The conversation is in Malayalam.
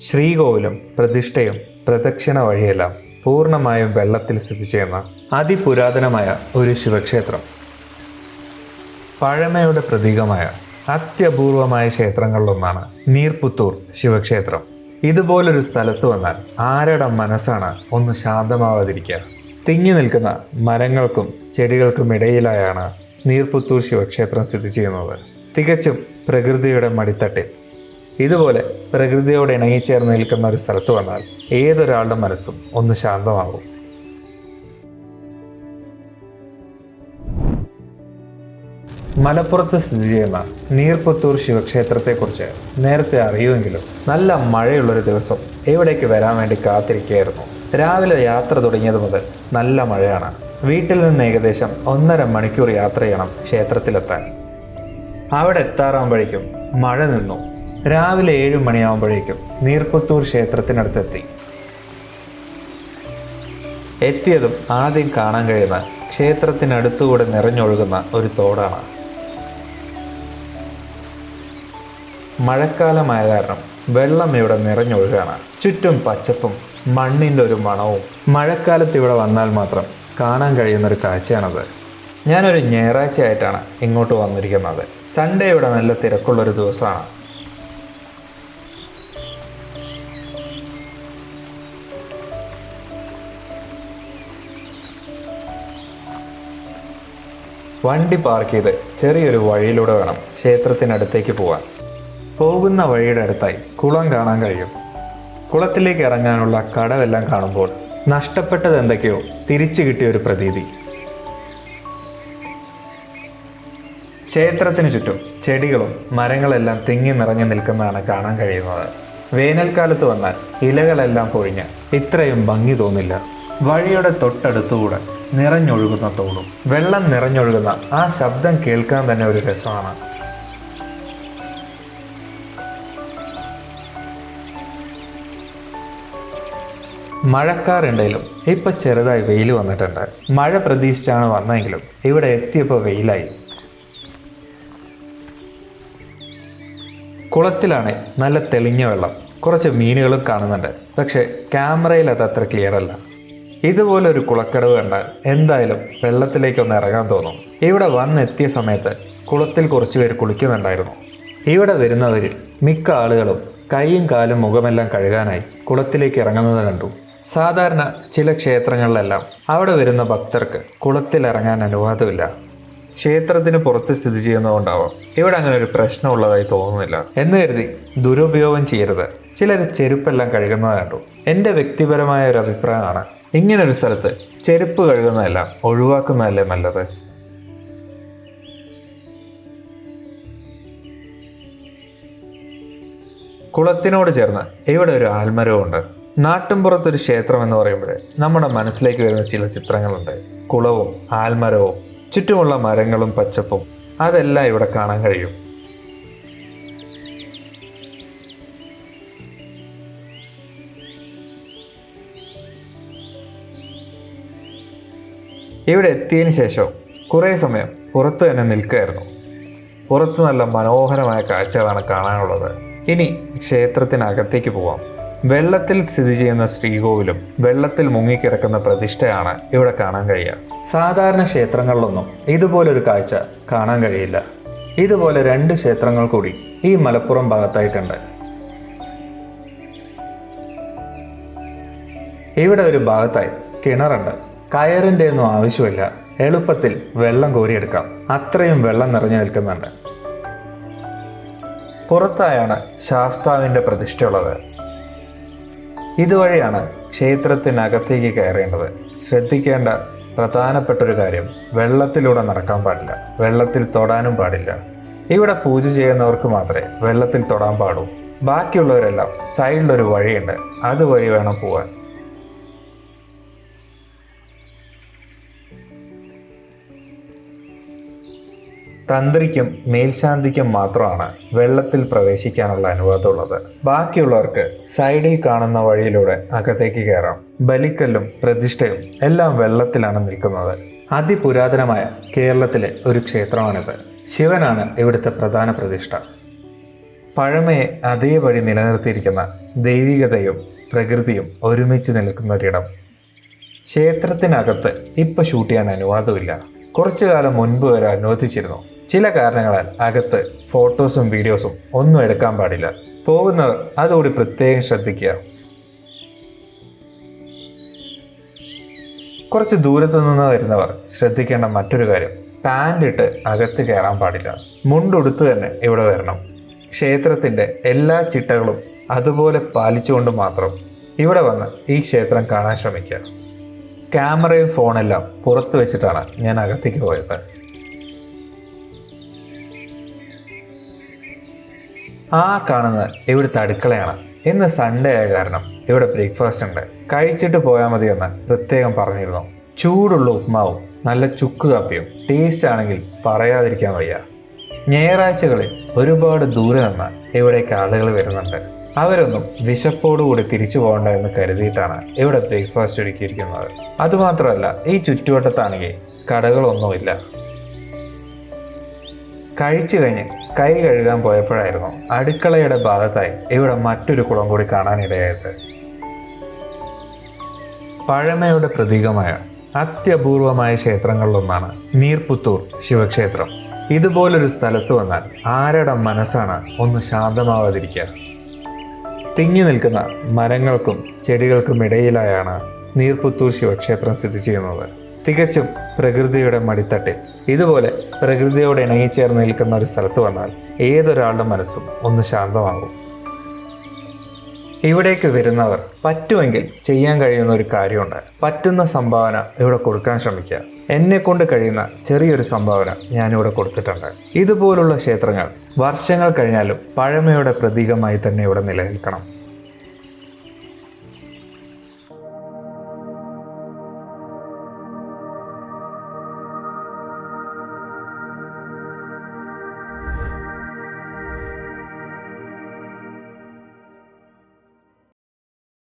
ശ്രീകോവിലും പ്രതിഷ്ഠയും പ്രദക്ഷിണ വഴിയെല്ലാം പൂർണമായും വെള്ളത്തിൽ സ്ഥിതി ചെയ്യുന്ന അതിപുരാതനമായ ഒരു ശിവക്ഷേത്രം. പഴമയുടെ പ്രതീകമായ അത്യപൂർവമായ ക്ഷേത്രങ്ങളിലൊന്നാണ് നീർപുത്തൂർ ശിവക്ഷേത്രം. ഇതുപോലൊരു സ്ഥലത്ത് വന്നാൽ ആരുടെ മനസ്സാണ് ഒന്ന് ശാന്തമാവാതിരിക്കുക? തിങ്ങി നിൽക്കുന്ന മരങ്ങൾക്കും ചെടികൾക്കും ഇടയിലായാണ് നീർപുത്തൂർ ശിവക്ഷേത്രം സ്ഥിതി ചെയ്യുന്നത്. തികച്ചും പ്രകൃതിയുടെ മടിത്തട്ടിൽ ഇതുപോലെ പ്രകൃതിയോട് ഇണങ്ങിച്ചേർന്ന് നിൽക്കുന്ന ഒരു സ്ഥലത്ത് വന്നാൽ ഏതൊരാളുടെ മനസ്സും ഒന്ന് ശാന്തമാകും. മലപ്പുറത്ത് സ്ഥിതി ചെയ്യുന്ന നീർപുത്തൂർ ശിവക്ഷേത്രത്തെക്കുറിച്ച് നേരത്തെ അറിയുമെങ്കിലും നല്ല മഴയുള്ളൊരു ദിവസം എവിടേക്ക് വരാൻ വേണ്ടി കാത്തിരിക്കുകയായിരുന്നു. രാവിലെ യാത്ര തുടങ്ങിയത് മുതൽ നല്ല മഴയാണ്. വീട്ടിൽ നിന്ന് ഏകദേശം ഒന്നര മണിക്കൂർ യാത്ര ചെയ്യണം ക്ഷേത്രത്തിലെത്താൻ. അവിടെ എത്താറാകുമ്പോഴേക്കും മഴ നിന്നു. രാവിലെ ഏഴ് മണിയാകുമ്പോഴേക്കും നീർപ്പത്തൂർ ക്ഷേത്രത്തിനടുത്തെത്തി. എത്തിയതും ആദ്യം കാണാൻ കഴിയുന്ന ക്ഷേത്രത്തിനടുത്തുകൂടെ നിറഞ്ഞൊഴുകുന്ന ഒരു തോടാണ്. മഴക്കാലമായ കാരണം വെള്ളം ഇവിടെ നിറഞ്ഞൊഴുകാണ്. ചുറ്റും പച്ചപ്പും മണ്ണിന്റെ ഒരു മണവും മഴക്കാലത്ത് ഇവിടെ വന്നാൽ മാത്രം കാണാൻ കഴിയുന്നൊരു കാഴ്ചയാണത്. ഞാനൊരു ഞായറാഴ്ചയായിട്ടാണ് ഇങ്ങോട്ട് വന്നിരിക്കുന്നത്. സൺഡേ ഇവിടെ നല്ല തിരക്കുള്ളൊരു ദിവസമാണ്. വണ്ടി പാർക്ക് ചെയ്ത് ചെറിയൊരു വഴിയിലൂടെ വേണം ക്ഷേത്രത്തിനടുത്തേക്ക് പോകാൻ പോകുന്ന വഴിയുടെ അടുത്തായി കുളം കാണാൻ കഴിയും. കുളത്തിലേക്ക് ഇറങ്ങാനുള്ള കടവെല്ലാം കാണുമ്പോൾ നഷ്ടപ്പെട്ടത് എന്തൊക്കെയോ തിരിച്ചു കിട്ടിയ ഒരു പ്രതീതി. ക്ഷേത്രത്തിന് ചുറ്റും ചെടികളും മരങ്ങളെല്ലാം തിങ്ങി നിറഞ്ഞു നിൽക്കുന്നതാണ് കാണാൻ കഴിയുന്നത്. വേനൽക്കാലത്ത് വന്നാൽ ഇലകളെല്ലാം പൊഴിഞ്ഞ് ഇത്രയും ഭംഗി തോന്നില്ല. വഴിയുടെ തൊട്ടടുത്തുകൂടെ നിറഞ്ഞൊഴുകുന്ന തോടും. വെള്ളം നിറഞ്ഞൊഴുകുന്ന ആ ശബ്ദം കേൾക്കാൻ തന്നെ ഒരു രസമാണ്. മഴക്കാറുണ്ടെങ്കിലും ഇപ്പൊ ചെറുതായി വെയിൽ വന്നിട്ടുണ്ട്. മഴ പ്രതീക്ഷിച്ചാണ് വന്നെങ്കിലും ഇവിടെ എത്തിയപ്പോൾ വെയിലായി. കുളത്തിലാണ് നല്ല തെളിഞ്ഞ വെള്ളം. കുറച്ച് മീനുകളും കാണുന്നുണ്ട്. പക്ഷെ ക്യാമറയിൽ അത് അത്ര ക്ലിയർ അല്ല ഇതുപോലെ ഒരു കുളക്കടവ് കണ്ടാൽ എന്തായാലും വെള്ളത്തിലേക്കൊന്ന് ഇറങ്ങാൻ തോന്നും. ഇവിടെ വന്നെത്തിയ സമയത്ത് കുളത്തിൽ കുറച്ച് പേര് കുളിക്കുന്നുണ്ടായിരുന്നു. ഇവിടെ വരുന്നവരിൽ മിക്ക ആളുകളും കൈയും കാലും മുഖമെല്ലാം കഴുകാനായി കുളത്തിലേക്ക് ഇറങ്ങുന്നത് കണ്ടു. സാധാരണ ചില ക്ഷേത്രങ്ങളിലെല്ലാം അവിടെ വരുന്ന ഭക്തർക്ക് കുളത്തിൽ ഇറങ്ങാൻ അനുവാദമില്ല. ക്ഷേത്രത്തിന് പുറത്ത് സ്ഥിതി ചെയ്യുന്നതുകൊണ്ടാവാം. ഇവിടെ അങ്ങനെ ഒരു പ്രശ്നമുള്ളതായി തോന്നുന്നില്ല. എന്ന് കരുതി ദുരുപയോഗം ചെയ്യരുത്. ചിലർ ചെരുപ്പെല്ലാം കഴുകുന്നത് കണ്ടു. എന്റെ വ്യക്തിപരമായ ഒരു അഭിപ്രായമാണ് ഇങ്ങനൊരു സ്ഥലത്ത് ചെരുപ്പ് കഴുകുന്നതെല്ലാം ഒഴിവാക്കുന്നതല്ലേ നല്ലത്? കുളത്തിനോട് ചേർന്ന് ഇവിടെ ഒരു ആൽമരവുമുണ്ട് നാട്ടിൻപുറത്തൊരു ക്ഷേത്രം എന്ന് പറയുമ്പോൾ നമ്മുടെ മനസ്സിലേക്ക് വരുന്ന ചില ചിത്രങ്ങളുണ്ട്. കുളവും ആൽമരവും ചുറ്റുമുള്ള മരങ്ങളും പച്ചപ്പും അതെല്ലാം ഇവിടെ കാണാൻ കഴിയും. ഇവിടെ എത്തിയതിന് ശേഷം കുറേ സമയം പുറത്ത് തന്നെ നിൽക്കുകയായിരുന്നു. പുറത്ത് നല്ല മനോഹരമായ കാഴ്ചകളാണ് കാണാനുള്ളത്. ഇനി ക്ഷേത്രത്തിനകത്തേക്ക് പോവാം. വെള്ളത്തിൽ സ്ഥിതി ചെയ്യുന്ന ശ്രീകോവിലും വെള്ളത്തിൽ മുങ്ങിക്കിടക്കുന്ന പ്രതിഷ്ഠയാണ് ഇവിടെ കാണാൻ കഴിയുക. സാധാരണ ക്ഷേത്രങ്ങളിലൊന്നും ഇതുപോലൊരു കാഴ്ച കാണാൻ കഴിയില്ല. ഇതുപോലെ രണ്ട് ക്ഷേത്രങ്ങൾ കൂടി ഈ മലപ്പുറം ഭാഗത്തായിട്ടുണ്ട്. ഇവിടെ ഒരു ഭാഗത്തായി കിണറുണ്ട്. കയറിന്റെ ഒന്നും ആവശ്യമില്ല. എളുപ്പത്തിൽ വെള്ളം കോരിയെടുക്കാം. അത്രയും വെള്ളം നിറഞ്ഞു നിൽക്കുന്നുണ്ട്. പുറത്തായാണ് ശാസ്താവിന്റെ പ്രതിഷ്ഠയുള്ളത്. ഇതുവഴിയാണ് ക്ഷേത്രത്തിനകത്തേക്ക് കയറേണ്ടത്. ശ്രദ്ധിക്കേണ്ട പ്രധാനപ്പെട്ട ഒരു കാര്യം വെള്ളത്തിലൂടെ നടക്കാൻ പാടില്ല. വെള്ളത്തിൽ തൊടാനും പാടില്ല. ഇവിടെ പൂജ ചെയ്യുന്നവർക്ക് മാത്രമേ വെള്ളത്തിൽ തൊടാൻ പാടൂ ബാക്കിയുള്ളവരെല്ലാം സൈഡിലൊരു വഴിയുണ്ട്. അതുവഴി വേണം പോവാൻ. തന്ത്രിക്കും മേൽശാന്തിക്കും മാത്രമാണ് വെള്ളത്തിൽ പ്രവേശിക്കാനുള്ള അനുവാദമുള്ളത്. ബാക്കിയുള്ളവർക്ക് സൈഡിൽ കാണുന്ന വഴിയിലൂടെ അകത്തേക്ക് കയറാം. ബലിക്കല്ലും പ്രതിഷ്ഠയും എല്ലാം വെള്ളത്തിലാണ് നിൽക്കുന്നത്. അതിപുരാതനമായ കേരളത്തിലെ ഒരു ക്ഷേത്രമാണിത്. ശിവനാണ് ഇവിടുത്തെ പ്രധാന പ്രതിഷ്ഠ. പഴമയെ അതേപടി നിലനിർത്തിയിരിക്കുന്ന ദൈവികതയും പ്രകൃതിയും ഒരുമിച്ച് നിൽക്കുന്ന ഒരിടം ക്ഷേത്രത്തിനകത്ത് ഇപ്പോൾ ഷൂട്ട് ചെയ്യാൻ അനുവാദമില്ല. കുറച്ചു കാലം മുൻപ് വരെ അനുവദിച്ചിരുന്നു. ചില കാരണങ്ങളാൽ അകത്ത് ഫോട്ടോസും വീഡിയോസും ഒന്നും എടുക്കാൻ പാടില്ല. പോകുന്നവർ അതുകൂടി പ്രത്യേകം ശ്രദ്ധിക്കുക. കുറച്ച് ദൂരത്തു നിന്ന് വരുന്നവർ ശ്രദ്ധിക്കേണ്ട മറ്റൊരു കാര്യം പാന്റ് ഇട്ട് അകത്ത് കയറാൻ പാടില്ല. മുണ്ടുടുത്ത് തന്നെ ഇവിടെ വരണം. ക്ഷേത്രത്തിന്റെ എല്ലാ ചിട്ടകളും അതുപോലെ പാലിച്ചുകൊണ്ട് മാത്രം ഇവിടെ വന്ന് ഈ ക്ഷേത്രം കാണാൻ ശ്രമിക്കുക. ക്യാമറയും ഫോണെല്ലാം പുറത്ത് വെച്ചിട്ടാണ് ഞാൻ അകത്തേക്ക് പോയത്. ആ കാണുന്നത് ഇവിടുത്തെ അടുക്കളയാണ്. ഇന്ന് സൺഡേ ആയ കാരണം ഇവിടെ ബ്രേക്ക്ഫാസ്റ്റ് ഉണ്ട്. കഴിച്ചിട്ട് പോയാൽ മതി എന്ന് പ്രത്യേകം പറഞ്ഞിരുന്നു. ചൂടുള്ള ഉപ്മാവും നല്ല ചുക്ക് കാപ്പിയും ടേസ്റ്റ് ആണെങ്കിൽ പറയാതിരിക്കാൻ വയ്യ. ഞായറാഴ്ചകളിൽ ഒരുപാട് ദൂരെ നിന്ന് ഇവിടേക്ക് ആളുകൾ വരുന്നുണ്ട്. അവരൊന്നും വിശപ്പോടുകൂടി തിരിച്ചു പോകണ്ട എന്ന് കരുതിയിട്ടാണ് ഇവിടെ ബ്രേക്ക്ഫാസ്റ്റ് ഒരുക്കിയിരിക്കുന്നത്. അതുമാത്രമല്ല ഈ ചുറ്റുവട്ടത്താണെങ്കിൽ കടകളൊന്നുമില്ല. കഴിച്ചു കഴിഞ്ഞ് കൈ കഴുകാൻ പോയപ്പോഴായിരുന്നു അടുക്കളയുടെ ഭാഗത്തായി ഇവിടെ മറ്റൊരു കുളം കൂടി കാണാനിടയായത് പഴമയുടെ പ്രതീകമായ അത്യപൂർവമായ ക്ഷേത്രങ്ങളിലൊന്നാണ് നീർപുത്തൂർ ശിവക്ഷേത്രം. ഇതുപോലൊരു സ്ഥലത്ത് വന്നാൽ ആരുടെ മനസ്സാണ് ഒന്ന് ശാന്തമാവാതിരിക്കുക? തിങ്ങി നിൽക്കുന്ന മരങ്ങൾക്കും ചെടികൾക്കും ഇടയിലായാണ് നീർപുത്തൂർ ശിവക്ഷേത്രം സ്ഥിതി ചെയ്യുന്നത്. തികച്ചും പ്രകൃതിയുടെ മടിത്തട്ടിൽ. ഇതുപോലെ പ്രകൃതിയോട് ഇണങ്ങി ഇണങ്ങിച്ചേർന്ന് നിൽക്കുന്ന ഒരു സ്ഥലത്ത് വന്നാൽ ഏതൊരാളുടെ മനസ്സും ഒന്ന് ശാന്തമാകും. ഇവിടേക്ക് വരുന്നവർ പറ്റുമെങ്കിൽ ചെയ്യാൻ കഴിയുന്ന ഒരു കാര്യമുണ്ട്. പറ്റുന്ന സംഭാവന ഇവിടെ കൊടുക്കാൻ ശ്രമിക്കുക. എന്നെ കൊണ്ട് കഴിയുന്ന ചെറിയൊരു സംഭാവന ഞാനിവിടെ കൊടുത്തിട്ടുണ്ട്. ഇതുപോലുള്ള ക്ഷേത്രങ്ങൾ വർഷങ്ങൾ കഴിഞ്ഞാലും പഴമയുടെ പ്രതീകമായി തന്നെ ഇവിടെ നിലനിൽക്കണം.